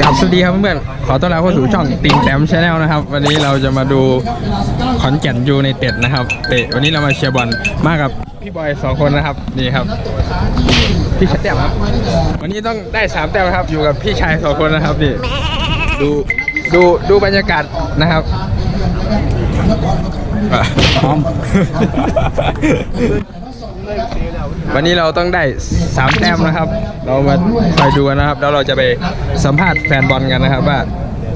กับสวัสดีครับเพื่อนๆ ขอต้อนรับเข้าสู่ช่องติ่งแต้มชาแนลนะครับ วันนี้เราจะมาดูขอนแก่นยูในเต็ดนะครับ เตะวันนี้เรามาเชียร์บอลมากับพี่บอยสองคนนะครับ นี่ครับ พี่ชายแต้มครับ วันนี้ต้องได้สามแต้มครับ อยู่กับพี่ชายสองคนนะครับนี่ ดูดูดูบรรยากาศนะครับพร้อม วันนี้เราต้องได้สามแต้มนะครับ เรามาคอยดูกันนะครับ แล้วเราจะไปสัมภาษณ์แฟนบอลกันนะครับว่า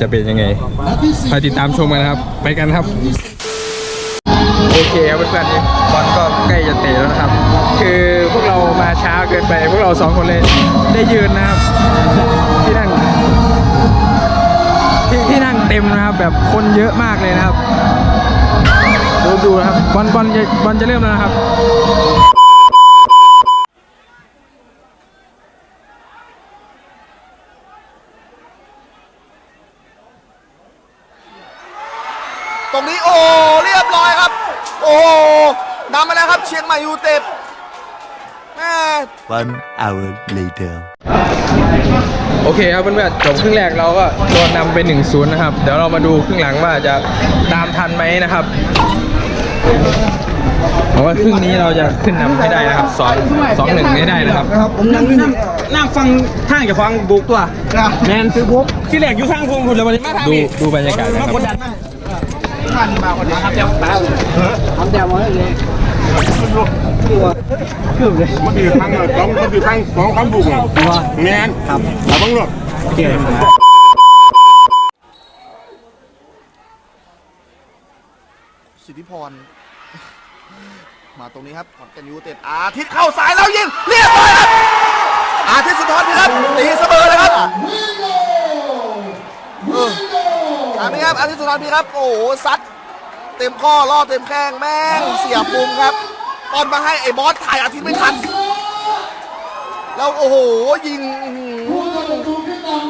จะเป็นยังไงคอยติดตามชมกันนะครับ ไปกันครับ โอเคครับเพื่อนๆบอลก็ใกล้จะเตะแล้วนะครับ คือพวกเรามาช้าเกินไป พวกเราสองคนเลยได้ยืนนะครับ ที่นั่งที่ที่นั่งเต็มนะครับ แบบคนเยอะมากเลยนะครับ ดูดูนะครับบอลบอลจะบอลจะเริ่มแล้วนะครับ ตรงนี้โอ้เรียบร้อยครับ โอ้นำมาแล้วครับเชี ยงใหม่ยูไนเต็ดแม่ One hour later. โอเคครับเพื่อนๆจบครึ่งแรกเราก็โดนนำไป1นศูนย์นะครับ เดี๋ยวเรามาดูครึ่งหลังว่าจะตามทันไหมนะครับเพราะว่าครึ่งนี้เราจะขึ้นนำให้ได้นะครับสองสองหนึ่งให้ได้นะครับผมนั่งนั่งนั่งฟังทางจากฟังบุกตัวแมนซื้อบุกที่แรกอยู่ทางพงผมเลยวันนี้มาทางดูนี้ดูบรรยากาศนะคมารับ กดดันมากท่านมาคนเดียวครับเดี๋ยวตาทำเดี๋ยวมาเลย คือเลยมันอยู่ทางสองมันอยู่ทางสองคำบุกแมนครับเอาบังหลดเก่งสิทธิพร มาตรงนี้ครับขอนแก่นยูไนเต็ดอาทิตย์เข้าสายแล้วยิงเรียบร้อยครับอาทิตย์สุนทรพี่ครับตีเสมอเลยครับเอออันนี้ครับอาทิตย์สุนทรพี่ครับ โอ้โหซัด เต็มข้อล่อเต็มแข้งแม่งเสียบมุมครับบอลมาให้ไอ้บอสถ่ายอาทิตย์ไม่ทัน แล้วโอ้โหยิง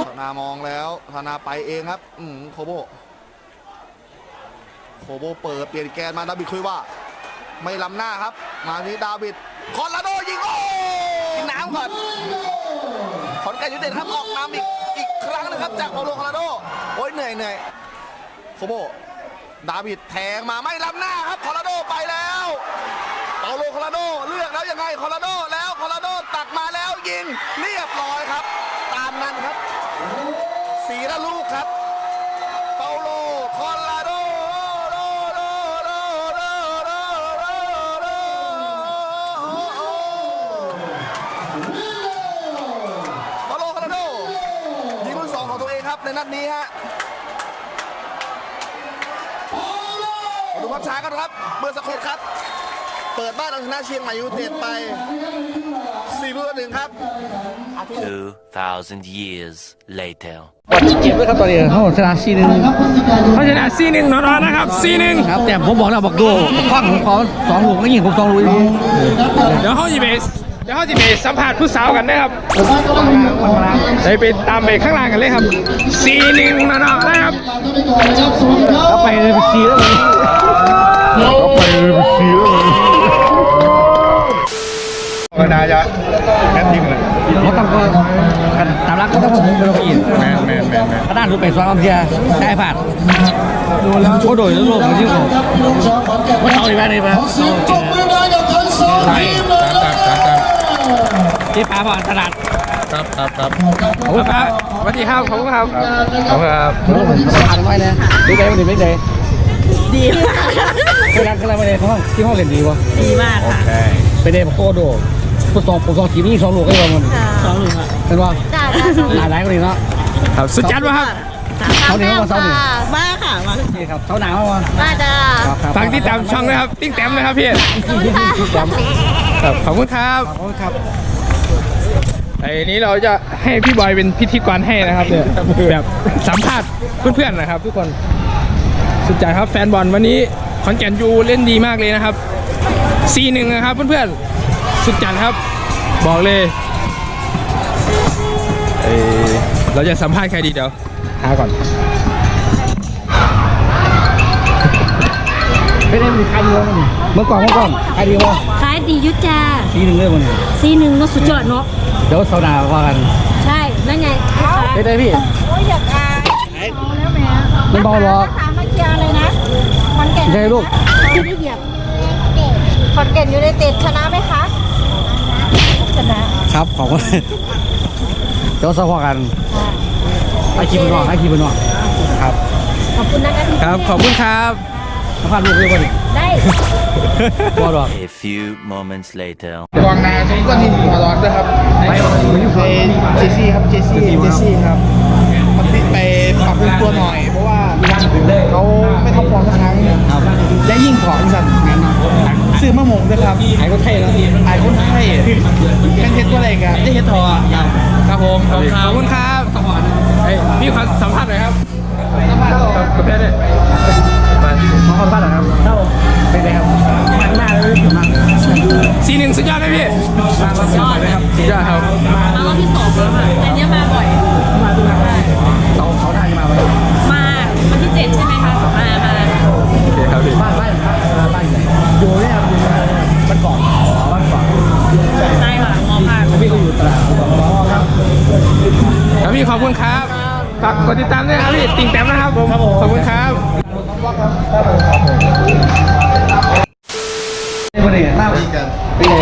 ธนามองแล้วธนาไปเองครับอืมโคโบโคโบเปิดเปลี่ยนแกนมาดาบิดคุยว่า ไม่ล้ำหน้าครับ มาที่ดาบิดคอนลาโดยิงโอ้นน้ำก่อนขอนแก่นยูเต็ดครับออกน้ำอีกอีกครั้งนึงครับ จากเปาโลคอนลาโดโอ้ยเหนื่อยเหนื่อยโคโบ ดาบิดแทงมาไม่ล้ำหน้าครับคอนลาโดไปแล้วเปาโลคอนลาโดเลือกแล้วยังไงคอนลาโดแล้วคอนลาโดตักมาแล้วยิงเรียบร้อยครับตามนั้นครับ มาดูภาพช้ากันครับเมื่อสักครู่ครับ เปิดบ้านเอาชนะเชียงใหม่ยูไนเต็ดไป4ลูกต่อหนึ่งครับ 2,000 years later. เจ็บด้วยครับตอนนี้เขาชนะซีหนึ่งเขาชนะซีหนึ่งนอนๆนะครับซีหนึ่งครับแต่ผมบอกแล้วบอกดูคว้างผมขอสองลูกไม่ยิงผมสองลูกเดี๋ยวเขาจะไปเดี๋ยวเขาจะไปสัมภาษณ์ผู้สาวกันนะครับไปไปตามไปข้างล่างกันเลยครับซีหนึ่งนอนๆนะครับแล้วไปเลยไปซีแล้ว เลยธรรมดาจะแค่ทิ้งเลยเขาต้องก็กันตามรักก็ต้องผมเป็นพี่แมนแมนแมนแมนกระด้านรู้ไปสองลำเชียได้ผ่านดูแล้วโคโดยแล้วโลกมันชื่อผมว่าเอาดีไหมดีไหมใช่ครับครับครับที่ปลาผ่านตลาดครับครับครับขอบคุณครับสวัสดีครับขอบคุณครับขอบคุณครับผ่านไว้เลยดีใจไม่ดีไม่ดีดีมาก เคยรักกันอะไรมาเลยเขาที่ห้องเรียนดีวะดีมากค่ะไปเดย์โคโดผู้สองผู้สองทีมนี่สองลูกก็ยอมมันสองหนึ่งอะเห็นป่ะจ้าจ้าสองหลายหลายคนเลยเนาะครับสุดจัดวะครับเขาเหนียวกว่าเสาหนึ่งมาค่ะมาโอเคครับเขาหนาวมามาจ้าฝากติดตามช่องนะครับ ติ้งแต้มนะครับพี่ขอบคุณค่ะครับขอบคุณครับขอบคุณครับไอ้นี้เราจะให้พี่บอยเป็นพิธีกรให้นะครับเนี่ยแบบสัมภาษณ์เพื่อนๆนะครับ ทุกคนสุดใจครับแฟนบอลวันนี้ ขอนแก่นยูเล่นดีมากเลยนะครับ C1 นะครับเพื่อนๆ สุดจัดครับ บอกเลยเอ่อเราจะสัมภาษณ์ใครดีเดี๋ยวหาก่อนไม่ได้มีใครดีวะมันเมื่อก่อนเมื่อก่อนใครดีวะขายดียุจ้าทีหนึ่งเลยมันซีหนึ่งเนาะสุดยอดเนาะเดี๋ยวเสาหนาว่ากัน ใช่ นั่นไงลูกค้าได้ได้พี่โอ้ยอยากอายแล้วแหมไม่เบาหรอก ถาเคลียร์เลยนะคอนแก่นใช่ลูก ไม่ได้เหยียบคอนแก่นอยู่ในเตดชนะไหมคะชนะครับของเดี๋ยวสวอกันให้คีบนอกให้คีบนอกครับ ขอบคุณนะคะที่ครับ ขอบคุณครับสัมภาษณ์ลูกเรียกว่าดิได้ บอดอก A few moments later. กองนาใช้ก้อนหินหัวร้อนด้วยครับไปไปยุ่งไปเจซี่ครับเจซี่เจซี่ครับมันไป รับปรุงตัวหน่อย เพราะว่าเขาไม่ท็อปฟอร์มสักครั้งและยิ่งของสั่นซื้อมะม่วงด้วยครับไอ้ก็เท่แล้วไอ้คนไทยเป็นเฮ็ดตัวอะไรกันได้เฮ็ดทอครับผมขอบคุณครับเฮ้ยพี่ขอสัมภาษณ์หน่อยครับ ฝากกดติดตามด้วยนะครับพี่ติ่งแต้มนะครับผมขอบคุณครับเป็นไงหน้าเป็นกันไง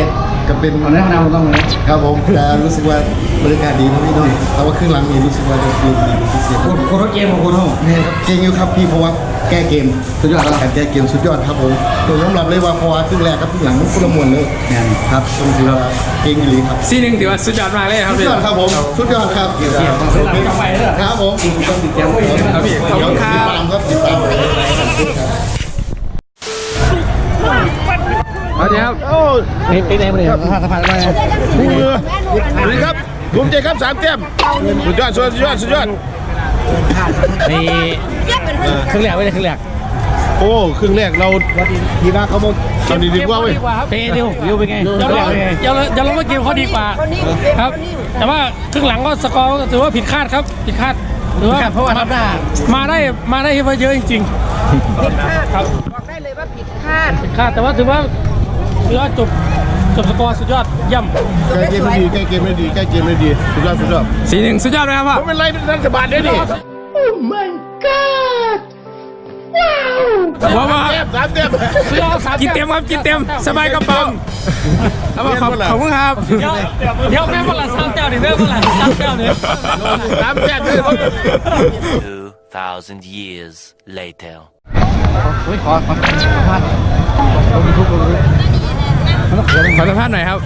ก็เป็นตอนนี้ทำงานต้องเลยครับผมแต่รู้สึกว่าบรรยากาศดีนะพี่น้องแต่ว่าครึ่งหลังนี่รู้สึกว่าจะดีดีพิเศษคนคนรถเกมของคนห้องนี่ครับเก่งอยู่ครับพี่เพราะว่า แก้เกมสุดยอดแล้วการแก้เกมสุดยอดครับผมโดยยอมรับเลยว่าเพราะว่าครึ่งแรกกับครึ่งหลังมันคนละมวลเลยครับต้องถือว่าเก่งอยู่ดีครับซีหนึ่งถือว่าสุดยอดมากเลยครับสุดพี่ยอดครับผมสุดยอดครับเกี่ยวกับเส้นหลังกลับไปเลยครับผมต้องติดเกมไว้ครับพี่ขอบคุณครัติดบตามครับติดตามสวัสดีครับเป็นไงเป็นไงสภาพสภาพอะไรสวัสดีครับภูมิใจครับสามแต้มสุดยอดสุดยอดสุดยอด นี่ครึ่งแรกไม่ได้ครึ่งแรกโอ้ครึ่งแรกเราทีน่าเขาบอกเอาดีดีกว่าเว้ยเป็นไงดิวดิวเป็นไงอย่าลงอย่าลงอย่าลงว่าเกมเขาดีกว่าครับ แต่ว่าครึ่งหลังก็สกอร์ก็ถือว่าผิดคาดครับผิดคาดถือว่าเพราะว่าทับหน้ามาได้มาได้เยอะจริงๆผิดคาดครับบอกได้เลยว่าผิดคาดผิดคาดแต่ว่าถือว่าถือว่าจบ จบสกอร์สุดยอดเย่ำแก้เกมไม่ดีแก้เกมไม่ดีแก้เกมไม่ดีสุดยอดสุดยอดซีหนึ่งสุดยอดไหมครับพ่อไม่เป็นไรเป็นรัฐบาลได้ดิว้าวว้าวแต้มสามแต้มกินเต็มครับกินเต็มสบายกระเป๋าครับผมขอบขอบคุณครับเดี๋ยวเดี๋ยวแม่เมื่อไหร่สามแต้วนี่แม่เมื่อไหร่สามแต้วนี่สามแต้มเลย Two thousand years later. เฮ้ยขอขอสัมภาษณ์ต้องมีทุกคน ขินขอสัมภาษณ์หน่อยครับ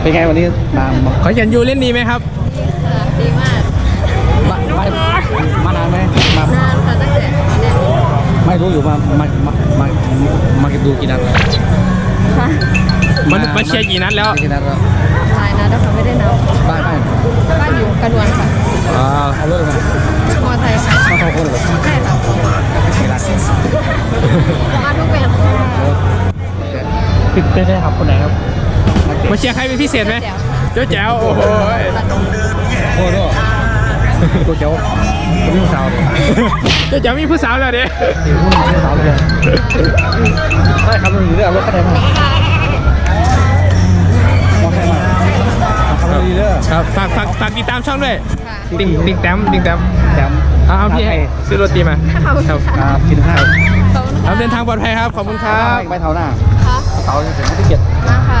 เป็นไงวันนี้มามาขอเขียนยูเล่นดีไหมครับ ดีมากมามานานไหมมานานค่ะตั้งแต่เนี่ยไม่รู้อยู่มามามามามาดูกี่นัดค่ะมันมาเชียร์กี่นัดแล้วกี่นัดแล้วหลายนะแต่เขาไม่ได้นับบ้านบ้านบ้านอยู่กระนวนค่ะอ่าเอาเลิกมา มอไซค์ค่ะมาสองคนเลย ปิดไปได้ครับคนไหนครับมาเชียร์ใครเป็นพิเศษไหมเจ้าแจ๋วโอ้โหโอ้โหกูเจ้าคนนี้สาวเลยเจ้าแจ๋วมีผู้สาวแล้วเด้คนนี้สาวเลยใช่ครับมันอยู่เรื่องรถคันไหนมามองใครมาขับรถดีเด้อครับฝากฝากฝากติดตามช่องด้วยติ่งติ่งแต้มติ่งแต้มแถมเอาเอาพี่ให้ซื้อโรตีมาขอบคุณครับค่ะครับกินข้าวขอบคุณครัค่ะบเดินทางปลอดภัยครับขอบคุณครับไปเท้าหน้าค่ะ เท้าจะถึงไม่ได้เกียรติมาค่ะ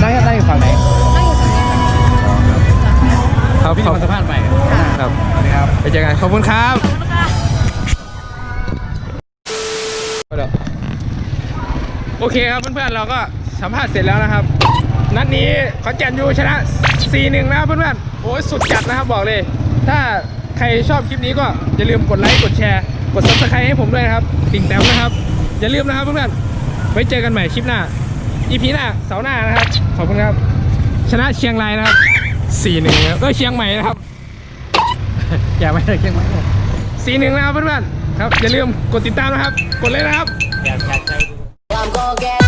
ได้ได้ฝั่งไหนนั่งอยู่ตรงนี้ค่ะครับพี่ขจะอบมาสัมภาษณ์ไปครับนะครับไปเจอกันขอบคุณครับโอเคครับเพื่อนๆเราก็สัมภาษณ์เสร็จแล้วนะครับ นัดนี้ขอนแก่นยูชนะ 4-1 นะครับเพื่อนๆโอ้ยสุดจัดนะครับบอกเลย ถ้าใครชอบคลิปนี้ก็อย่าลืมกดไลค์กดแชร์กด subscribe ให้ผมด้วยนะครับติ่งแต้มนะครับ อย่าลืมนะครับเพื่อนๆ ไว้เจอกันใหม่คลิปหน้า EP หน้าเสาร์หน้านะครับ ขอบคุณครับ ชนะเชียงรายนะครับ4-1ครับก็เชียงใหม่นะครับ อย่าไม่ได้เก่งไหมสีหนึ่งนะครับเพื่อนๆครับอย่าลืมกดติดตามนะครับ กดเลยนะครับอยากอยากใจ I'm gonna get